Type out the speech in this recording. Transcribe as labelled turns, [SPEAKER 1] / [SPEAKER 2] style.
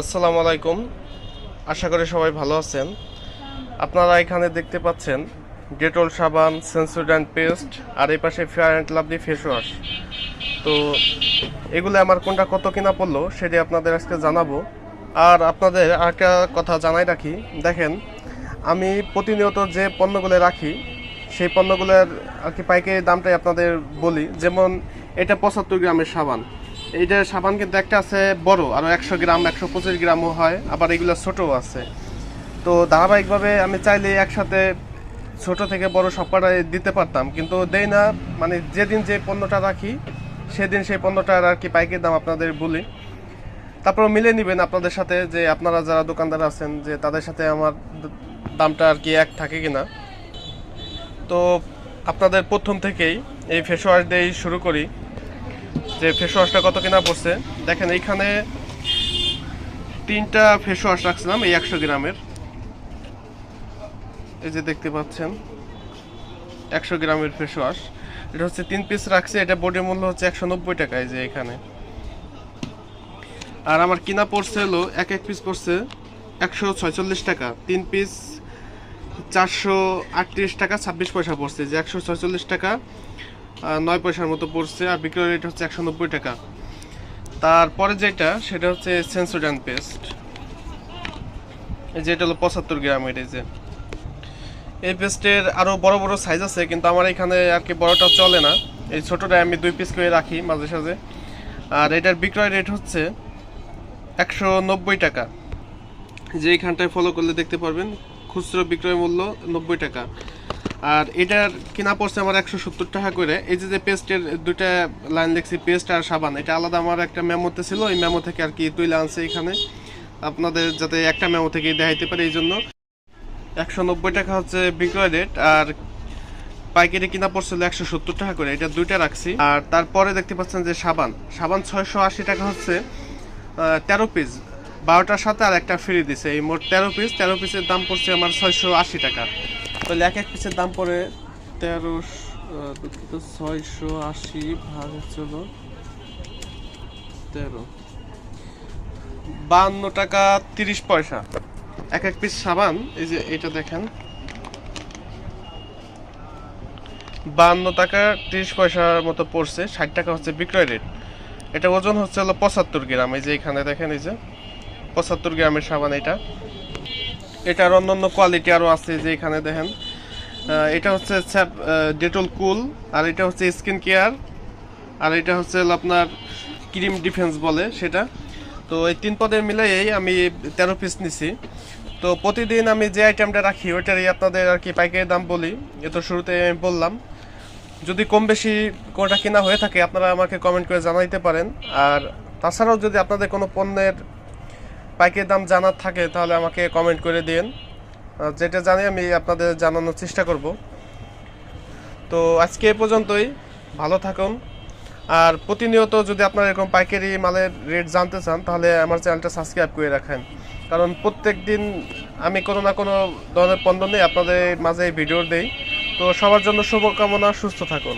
[SPEAKER 1] আসসালামু আলাইকুম। আশা করি সবাই ভালো আছেন। আপনারা এখানে দেখতে পাচ্ছেন ডেটল সাবান সেন্সোডান্ট পেস্ট, আর এই পাশে Fair and Lovely face wash. তো এগুলো আমার কোনটা কত কিনা পড়ল সেটি আপনাদের আজকে জানাব। আর আপনাদের আরেকটা কথা জানাই রাখি। দেখেন, আমি প্রতিনিয়ত যে পণ্যগুলো রাখি, সেই পণ্যগুলোর আর কি পাইকারি দামটাই আপনাদের বলি। যেমন এটা পঁচাত্তর গ্রামের সাবান। এইটার সাবান কিন্তু একটা আছে বড় আরও একশো গ্রাম, একশো পঁচিশ গ্রামও হয়, আবার এগুলো ছোটও আছে। তো ধারাবাহিকভাবে আমি চাইলে একসাথে ছোট থেকে বড় সব কটাই দিতে পারতাম, কিন্তু দেই না। মানে যেদিন যে পণ্যটা রাখি, সেদিন সেই পণ্যটার আর কি পাইকারি দাম আপনাদের বলি। তারপর মিলে নেবেন আপনাদের সাথে যে আপনারা যারা দোকানদার আছেন, যে তাদের সাথে আমার দামটা আর কি এক থাকে কিনা। তো আপনাদের প্রথম থেকেই এই ফেস ওয়াশ দিয়েই শুরু করি। যে ফেস ওয়াশটা কত কিনা পড়ছে, দেখেন এইখানে তিনটা ফেস ওয়াশ রাখছিলাম, এই একশো গ্রামের। এই যে দেখতে পাচ্ছেন, একশো গ্রামের ফেস ওয়াশ এটা হচ্ছে তিন পিস রাখছে, এটা বোর্ডের মূল্য হচ্ছে একশো নব্বই টাকা, এই যে এখানে। আর আমার কিনা পড়ছে হলো, এক এক পিস পড়ছে একশো ছয়চল্লিশ টাকা। তিন পিস চারশো আটত্রিশ টাকা, ছাব্বিশ পয়সা পড়ছে, যে একশো ছয়চল্লিশ টাকা। নয় পয়সার মতো পড়ছে, আর বিক্রয় রেট হচ্ছে একশো নব্বই টাকা। তারপরে যেটা, সেটা হচ্ছে সেন্সোডান পেস্ট এই যে এটা হলো পঁচাত্তর গ্রামের এই যে। এই পেস্টের আরও বড় বড় সাইজ আছে, কিন্তু আমার এখানে আর কি বড়টা চলে না। এই ছোটোটা আমি দুই পিস করে রাখি মাঝে সাঝে। আর এটার বিক্রয় রেট হচ্ছে একশো নব্বই টাকা। যে এইখানটায় ফলো করলে দেখতে পারবেন, খুচরো বিক্রয় মূল্য নব্বই টাকা। আর এটার কিনা পড়ছে আমার একশো সত্তর টাকা করে। এই যে যে পেস্টের দুইটা লাইন দেখছি, পেস্ট আর সাবান, এটা আলাদা আমার একটা মেমোতে ছিল, এই মেমো থেকে আর কি তুলে আনছে এখানে। আপনাদের যাতে একটা মেমো থেকে দেখাইতে পারে এই জন্য। একশো নব্বই টাকা হচ্ছে বিক্রয় রেট আর পাইকারি কিনা পড়ছিল একশো সত্তর টাকা করে, এটা দুইটা রাখছি। আর তারপরে দেখতে পাচ্ছেন যে সাবান সাবান ছয়শো আশি টাকা হচ্ছে তেরো পিস বারোটার সাথে আর একটা ফ্রি দিছে, এই মোট তেরো পিস তেরো পিসের দাম পড়ছে আমার ছয়শো আশি টাকা। তাহলে এক এক পিসের দাম পড়ে তেরো দুঃখিত, ছয়শো আশি ভাগ হলো তেরো। বান্ন টাকা তিরিশ পয়সা। এক এক পিস সাবান, এই যে এটা দেখেন। বান্ন টাকা তিরিশ পয়সার মতো পড়ছে, ষাট টাকা হচ্ছে বিক্রয় রেট। এটা ওজন হচ্ছে হলো পঁচাত্তর গ্রাম, এই যে এখানে দেখেন, এই যে পঁচাত্তর গ্রামের সাবান এটা। এটার অন্যান্য কোয়ালিটি আরও আছে যে এখানে দেখেন। এটা হচ্ছে ডেটল কুল, আর এটা হচ্ছে স্কিন কেয়ার, আর এটা হচ্ছে আপনার ক্রিম ডিফেন্স বলে সেটা। তো এই তিন পদের মিলাই আমি তেরো পিস নিছি। তো প্রতিদিন আমি যে আইটেমটা রাখি, ওইটারই আপনাদের আর কি পাইকারি দাম বলি। এ তো শুরুতে আমি বললাম, যদি কম বেশি কোনটা কেনা হয়ে থাকে, আপনারা আমাকে কমেন্ট করে জানাইতে পারেন। আর তাছাড়াও যদি আপনাদের কোনো পণ্যের পাইকারি দাম জানার থাকে, তাহলে আমাকে কমেন্ট করে দিন যেটা জানি আমি আপনাদের জানানোর চেষ্টা করব। তো আজকে এ পর্যন্তই, ভালো থাকুন। আর প্রতিনিয়ত যদি আপনারা এরকম পাইকারি মালের রেট জানতে চান, তাহলে আমার চ্যানেলটা সাবস্ক্রাইব করে রাখেন। কারণ প্রত্যেক দিন আমি কোনো না কোনো ধরনের পণ্য নিয়ে আপনাদের মাঝে ভিডিও দেই। তো সবার জন্য শুভকামনা, সুস্থ থাকুন।